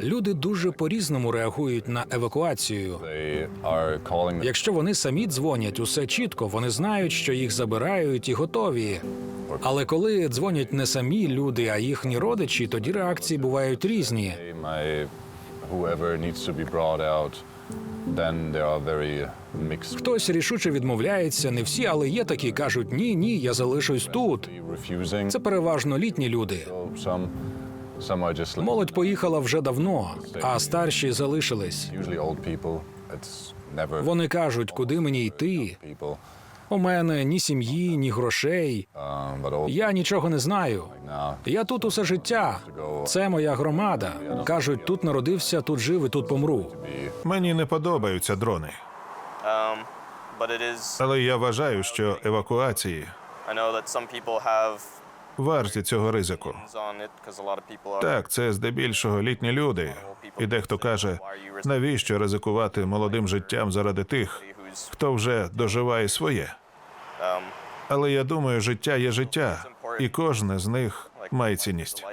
Люди дуже по-різному реагують на евакуацію. Якщо вони самі дзвонять, усе чітко, вони знають, що їх забирають і готові. Але коли дзвонять не самі люди, а їхні родичі, тоді реакції бувають різні. Хтось рішуче відмовляється, не всі, але є такі, кажуть: ні, ні, я залишусь тут. Це переважно літні люди. Молодь поїхала вже давно, а старші залишились. Вони кажуть, куди мені йти. У мене ні сім'ї, ні грошей. um, Я нічого не знаю. Я тут усе життя. Це моя громада. Кажуть, тут народився, тут жив і тут помру. Мені не подобаються дрони, Um, але я вважаю, що евакуації Варті цього ризику. Так, це здебільшого літні люди. І дехто каже, навіщо ризикувати молодим життям заради тих, хто вже доживає своє. Але я думаю, життя є життя, і кожне з них має цінність.